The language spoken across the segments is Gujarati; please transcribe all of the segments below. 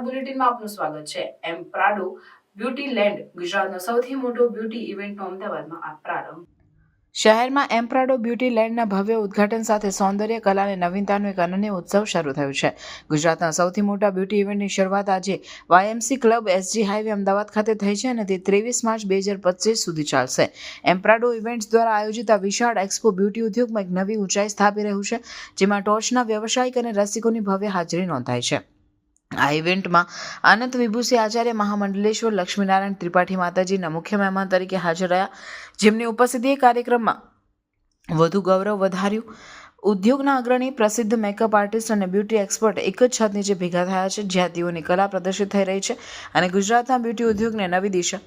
બુલેટિનમાં આપનું સ્વાગત છે. એમ પ્રાડો બ્યુટી લેન્ડ, ગુજરાતનો સૌથી મોટો બ્યુટી ઇવેન્ટનો અમદાવાદમાં આ પ્રારંભ. શહેરમાં એમ્પ્રાડો બ્યુટી લેન્ડના ભવ્ય ઉદ્ઘાટન સાથે સૌંદર્ય, કલા અને નવીનતાનો એક અનન્ય ઉત્સવ શરૂ થયો છે. ગુજરાતના સૌથી મોટા બ્યુટી ઇવેન્ટની શરૂઆત આજે YMC club SG highway Ahmedabad ખાતે થઈ છે અને તે ત્રેવીસ માર્ચ બે હજાર પચીસ સુધી ચાલશે. એમ્પ્રાડો ઇવેન્ટ્સ દ્વારા આયોજિત આ વિશાળ એક્સપો બ્યુટી ઉદ્યોગમાં એક નવી ઊંચાઈ સ્થાપી રહ્યું છે, જેમાં ટોચના વ્યવસાયિક અને રસિકોની ભવ્ય હાજરી નોંધાય છે. આ ઇવેન્ટમાં આનંદ વિભૂષી આચાર્ય મહામંડલેશ્વર, લક્ષ્મીનારાયણ ત્રિપાઠી માતાજીના મુખ્ય મહેમાન તરીકે હાજર રહ્યા. જેમની ઉપસ્થિતિએ કાર્યક્રમમાં વધુ ગૌરવ વધાર્યું. ઉદ્યોગના અગ્રણી, પ્રસિદ્ધ મેકઅપ આર્ટિસ્ટ અને બ્યુટી એક્સપર્ટ એક જ છત નીચે ભેગા થયા છે, જ્યાં તેઓની કલા પ્રદર્શિત થઈ રહી છે અને ગુજરાતના બ્યુટી ઉદ્યોગને નવી દિશા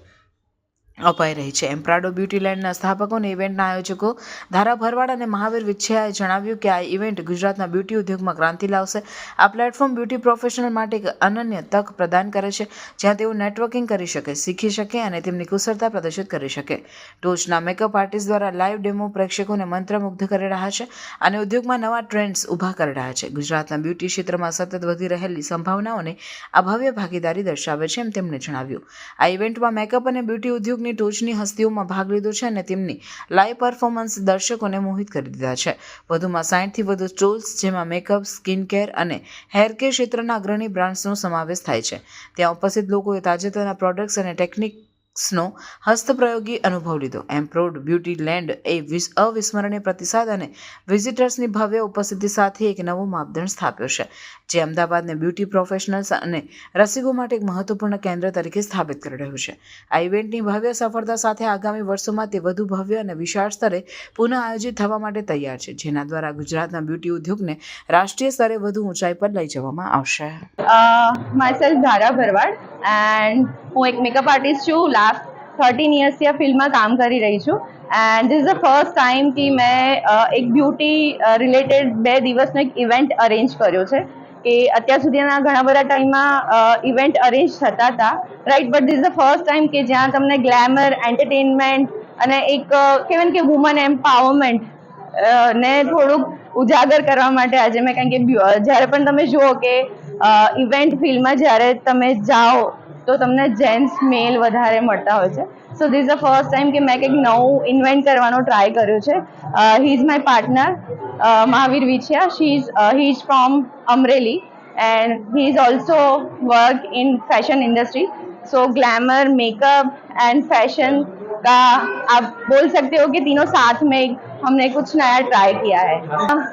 અપાઈ રહી છે. એમ્પ્રાડો બ્યુટી લેન્ડના સ્થાપકો અને ઇવેન્ટના આયોજકો ધારા ભરવાડ અને મહાવીર વિછિયાએ જણાવ્યું કે આ ઇવેન્ટ ગુજરાતના બ્યુટી ઉદ્યોગમાં ક્રાંતિ લાવશે. આ પ્લેટફોર્મ બ્યુટી પ્રોફેશનલ માટે એક અનન્ય તક પ્રદાન કરે છે, જ્યાં તેઓ નેટવર્કિંગ કરી શકે, શીખી શકે અને તેમની કુશળતા પ્રદર્શિત કરી શકે. ટોચના મેકઅપ આર્ટિસ્ટ દ્વારા લાઈવ ડેમો પ્રેક્ષકોને મંત્રમુગ્ધ કરી રહ્યા છે અને ઉદ્યોગમાં નવા ટ્રેન્ડ્સ ઊભા કરી રહ્યા છે. ગુજરાતના બ્યુટી ક્ષેત્રમાં સતત વધી રહેલી સંભાવનાઓને આ ભવ્ય ભાગીદારી દર્શાવે છે એમ તેમણે જણાવ્યું. આ ઇવેન્ટમાં મેકઅપ અને બ્યુટી ઉદ્યોગની ટોચની હસ્તીઓમાં ભાગ લીધો છે અને તેમની લાઈવ પરફોર્મન્સ દર્શકોને મોહિત કરી દીધા છે. વધુમાં સાઠથી વધુ સ્ટોલ્સ જેમાં મેકઅપ સ્કિન કેર અને હેર કેર ક્ષેત્રના અગ્રણી બ્રાન્ડ્સનો સમાવેશ થાય છે. ત્યાં ઉપસ્થિત લોકોએ તાજેતરના પ્રોડક્ટ્સ અને ટેકનિક્સનો હસ્તપ્રયોગી અનુભવ લીધો. એમ્પ્રોડ બ્યુટી લેન્ડ એ અવિસ્મરણીય પ્રતિસાદ અને વિઝિટર્સની ભવ્ય ઉપસ્થિતિ સાથે એક નવો માપદંડ સ્થાપ્યો છે, જે અમદાવાદને બ્યુટી પ્રોફેશનલ્સ અને રસિકો માટે એક મહત્વપૂર્ણ કેન્દ્ર તરીકે સ્થાપિત કરી રહ્યું છે. આ ઇવેન્ટની ભવ્ય સફળતા સાથે આગામી વર્ષોમાં તે વધુ ભવ્ય અને વિશાળ સ્તરે પુનઃ આયોજિત થવા માટે તૈયાર છે, જેના દ્વારા ગુજરાતના બ્યુટી ઉદ્યોગને રાષ્ટ્રીય સ્તરે વધુ ઊંચાઈ પર લઈ જવામાં આવશે. ધારા ભરવાડ એન્ડ હું એક મેકઅપ આર્ટિસ્ટ છું. લાસ્ટ થર્ટીન યર્સથી આ ફિલ્ડમાં કામ કરી રહી છું. And this the first time કે મેં એક બ્યુટી રિલેટેડ બે દિવસનો એક ઇવેન્ટ અરેન્જ કર્યો છે. કે અત્યાર સુધીના ઘણા બધા ટાઈમમાં ઇવેન્ટ અરેન્જ થતા હતા. Right but this the first time કે જ્યાં તમને ગ્લેમર એન્ટરટેનમેન્ટ અને એક કહેવાય કે વુમન એમ્પાવરમેન્ટ ને થોડુંક ઉજાગર કરવા માટે આજે મેં કારણ કે જ્યારે પણ તમે જુઓ કે ઇવેન્ટ ફિલ્ડમાં જ્યારે તમે જાઓ તો તમને જેન્ટ્સ મેલ વધારે મળતા હોય છે so this the first time કે મેં કંઈક નવું ઇન્વેન્ટ કરવાનો ટ્રાય કર્યો છે he is my partner Mahavir Vichhiya she is he is from Amreli and he is also work in fashion industry so glamour makeup and fashion का आप बोल सकते हो कि तीनों साथ में एक हमने कुछ नया ट्राई किया है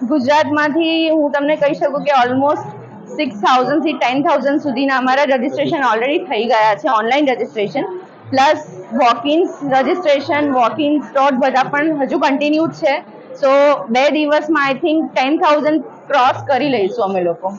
ગુજરાતમાંથી હું તમને કહી શકું કે ઓલમોસ્ટ સિક્સ થાઉઝન્ડથી ટેન થાઉઝન્ડ સુધીના અમારા રજિસ્ટ્રેશન ઓલરેડી થઈ ગયા છે online registration plus walk ins registration walk in બધા પણ હજુ કન્ટિન્યુ છે. સો બે દિવસમાં I think ten thousand cross કરી લઈશું અમે લોકો.